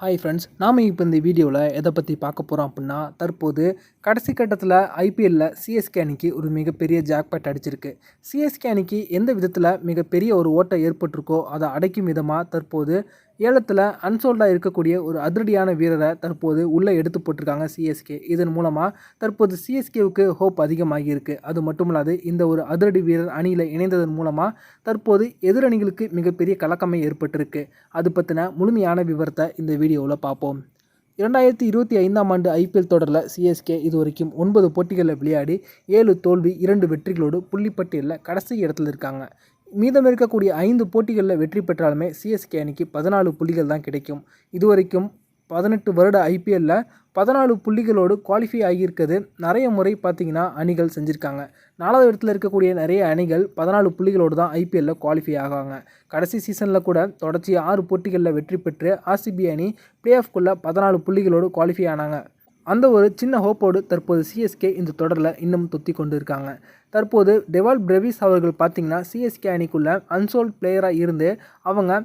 Hi friends நாம் இப்போ இந்த வீடியோவில் எதை பற்றி பார்க்க போகிறோம் அப்படின்னா தற்போது கடைசி கட்டத்தில் ஐபிஎல்லில் சிஎஸ்கே அணிக்கு ஒரு மிகப்பெரிய ஜாக்பேட் அடிச்சிருக்கு. சிஎஸ்கே அணிக்கு எந்த விதத்தில் மிகப்பெரிய ஒரு ஓட்டை ஏற்பட்டிருக்கோ அதை அடைக்கும் விதமாக தற்போது ஏலத்தில் அன்சோல்டாக இருக்கக்கூடிய ஒரு அதிரடியான வீரரை தற்போது உள்ளே எடுத்து போட்டிருக்காங்க சிஎஸ்கே இதன் மூலமாக தற்போது சிஎஸ்கேவுக்கு ஹோப் அதிகமாகியிருக்கு அது மட்டும் இல்லாது இந்த ஒரு அதிரடி வீரர் அணியில் இணைந்ததன் மூலமாக தற்போது எதிரணிகளுக்கு மிகப்பெரிய கலக்கமே ஏற்பட்டிருக்கு. அது பற்றின முழுமையான விவரத்தை இந்த வீடியோவில் பார்ப்போம். இரண்டாயிரத்தி இருபத்தி ஐந்தாம் ஆண்டு ஐபிஎல் தொடரில் சிஎஸ்கே இதுவரைக்கும் ஒன்பது போட்டிகளில் விளையாடி ஏழு தோல்வி இரண்டு வெற்றிகளோடு புள்ளிப்பட்டியலில் கடைசி இடத்துல இருக்காங்க. மீதம் இருக்கக்கூடிய ஐந்து போட்டிகளில் வெற்றி பெற்றாலுமே சிஎஸ்கே அணிக்கு பதினாலு புள்ளிகள் தான் கிடைக்கும். இதுவரைக்கும் பதினெட்டு வருட ஐபிஎல்லில் பதினாலு புள்ளிகளோடு குவாலிஃபை ஆகியிருக்கிறது. நிறைய முறை பார்த்திங்கன்னா அணிகள் செஞ்சுருக்காங்க. நாலாவது இடத்துல இருக்கக்கூடிய நிறைய அணிகள் பதினாலு புள்ளிகளோடு தான் ஐபிஎல்லில் குவாலிஃபை ஆகாங்க. கடைசி சீசனில் கூட தொடர்ச்சி ஆறு போட்டிகளில் வெற்றி பெற்று ஆர்சிபி அணி பிளே ஆஃப்குள்ளே பதினாலு புள்ளிகளோடு குவாலிஃபை ஆனாங்க. அந்த ஒரு சின்ன ஹோப்போடு தற்போது சிஎஸ்கே இந்த தொடரில் இன்னும் தொத்தி கொண்டு இருக்காங்க தற்போது டெவால் பிரவிஸ் அவர்கள் பார்த்திங்கன்னா சிஎஸ்கே அணிக்குள்ளே அன்சோல்ட் பிளேயராக இருந்து அவங்க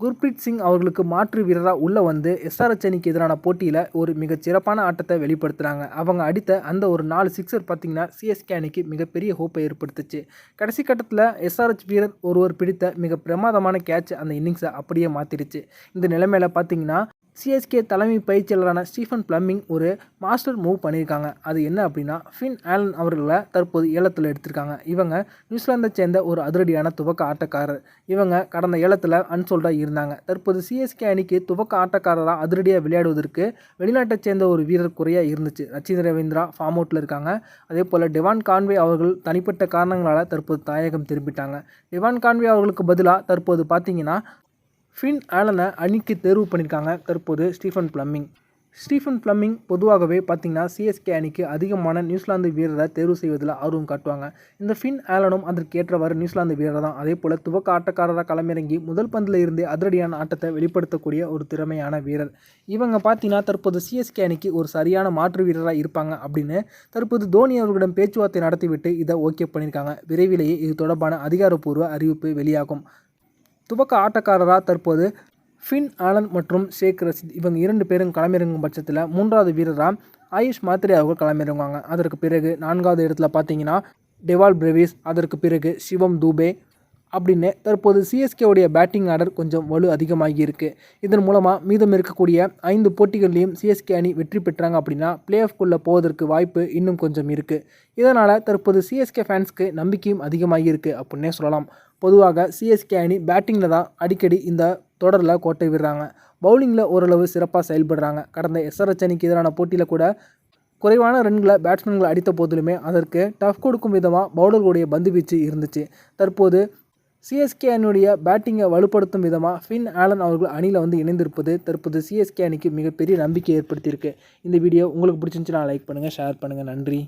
குர்பிரீத் சிங் அவர்களுக்கு மாற்று வீரராக உள்ளே வந்து எஸ்ஆர்எச் அணிக்கு எதிரான போட்டியில் ஒரு மிக சிறப்பான ஆட்டத்தை வெளிப்படுத்துகிறாங்க அவங்க அடித்த அந்த ஒரு நாலு சிக்ஸர் பார்த்திங்கன்னா சிஎஸ்கே அணிக்கு மிகப்பெரிய ஹோப்பை ஏற்படுத்துச்சு. கடைசி கட்டத்தில் எஸ்ஆர்எச் வீரர் ஒருவர் பிடித்த மிக பிரமாதமான கேட்ச் அந்த இன்னிங்ஸை அப்படியே மாற்றிடுச்சு இந்த நிலைமையில் பார்த்திங்கன்னா சிஎஸ்கே தலைமை பயிற்சியாளரான ஸ்டீஃபன் பிளம்மிங் ஒரு மாஸ்டர் மூவ் பண்ணியிருக்காங்க. அது என்ன அப்படின்னா ஃபின் ஆலன் அவர்களை தற்போது ஏலத்தில் எடுத்திருக்காங்க. இவங்க நியூசிலாந்தை சேர்ந்த ஒரு அதிரடியான துவக்க ஆட்டக்காரர். இவங்க கடந்த ஏலத்தில் அன்சோல்டாக இருந்தாங்க. தற்போது சிஎஸ்கே அணிக்கு துவக்க ஆட்டக்காரராக அதிரடியாக விளையாடுவதற்கு வெளிநாட்டை சேர்ந்த ஒரு வீரர் குறையாக இருந்துச்சு. ரச்சின் ரவீந்திரா ஃபார்ம் அவுட்டில் இருக்காங்க. அதே போல் டெவான் கான்வே அவர்கள் தனிப்பட்ட காரணங்களால் தற்போது தாயகம் திரும்பிட்டாங்க. டெவான் கான்வே அவர்களுக்கு பதிலாக தற்போது பார்த்தீங்கன்னா ஃபின் ஆலனை அணிக்கு தேர்வு பண்ணியிருக்காங்க தற்போது ஸ்டீஃபன் பிளம்மிங். ஸ்டீஃபன் பிளம்மிங் பொதுவாகவே பார்த்திங்கன்னா சிஎஸ்கே அணிக்கு அதிகமான நியூசிலாந்து வீரரை தேர்வு செய்வதில் ஆர்வம் காட்டுவாங்க. இந்த ஃபின் ஆலனும் அதற்கு ஏற்றவாறு நியூசிலாந்து வீரர் தான். அதே போல் துவக்க ஆட்டக்காரராக களமிறங்கி முதல் பந்தில் இருந்தே அதிரடியான ஆட்டத்தை வெளிப்படுத்தக்கூடிய ஒரு திறமையான வீரர். இவங்க பார்த்தீங்கன்னா தற்போது சிஎஸ்கே அணிக்கு ஒரு சரியான மாற்று வீரராக இருப்பாங்க அப்படின்னு தற்போது தோனி அவர்களிடம் பேச்சுவார்த்தை நடத்திவிட்டு இதை ஓகே பண்ணியிருக்காங்க விரைவிலேயே இது தொடர்பான அதிகாரப்பூர்வ அறிவிப்பு வெளியாகும். துவக்க ஆட்டக்காரராக தற்போது ஃபின் ஆனந்த் மற்றும் ஷேக் ரஷித். இவங்க இரண்டு பேரும் களமிறங்கும் பட்சத்தில் மூன்றாவது வீரராக ஆயுஷ் மாத்திரே அவர்கள் களமிறங்குவாங்க. அதற்கு பிறகு நான்காவது இடத்துல பார்த்தீங்கன்னா டெவால் பிரேவிஸ் அதற்கு பிறகு சிவம் தூபே அப்படின்னு தற்போது சிஎஸ்கேவுடைய பேட்டிங் ஆர்டர் கொஞ்சம் வலு அதிகமாகி இருக்குது இதன் மூலமாக மீதம் இருக்கக்கூடிய ஐந்து போட்டிகள்லையும் சிஎஸ்கே அணி வெற்றி பெற்றாங்க அப்படின்னா பிளே ஆஃப்குள்ளே போவதற்கு வாய்ப்பு இன்னும் கொஞ்சம் இருக்குது இதனால் தற்போது சிஎஸ்கே ஃபேன்ஸ்க்கு நம்பிக்கையும் அதிகமாகி இருக்குது அப்படின்னே சொல்லலாம். பொதுவாக சிஎஸ்கே அணி பேட்டிங்கில் தான் அடிக்கடி இந்த தொடரில் கோட்டை விடுறாங்க. பவுலிங்கில் ஓரளவு சிறப்பாக செயல்படுறாங்க. கடந்த எஸ்ஆர்எச் அணிக்கு எதிரான போட்டியில் கூட குறைவான ரன்களை பேட்ஸ்மேன்களை அடித்த போதிலுமே அதற்கு டஃப் கொடுக்கும் விதமாக பவுலர்களுடைய பந்து வீச்சு இருந்துச்சு. தற்போது சிஎஸ்கே அணியுடைய பேட்டிங்கை வலுப்படுத்தும் விதமாக ஃபின் ஆலன் அவர்கள் அணியில் வந்து இணைந்திருப்பது தற்போது சிஎஸ்கே அணிக்கு மிகப்பெரிய நம்பிக்கை ஏற்படுத்தியிருக்கு. இந்த வீடியோ உங்களுக்கு பிடிச்சிருந்துச்சுன்னா லைக் பண்ணுங்கள் ஷேர் பண்ணுங்கள் நன்றி.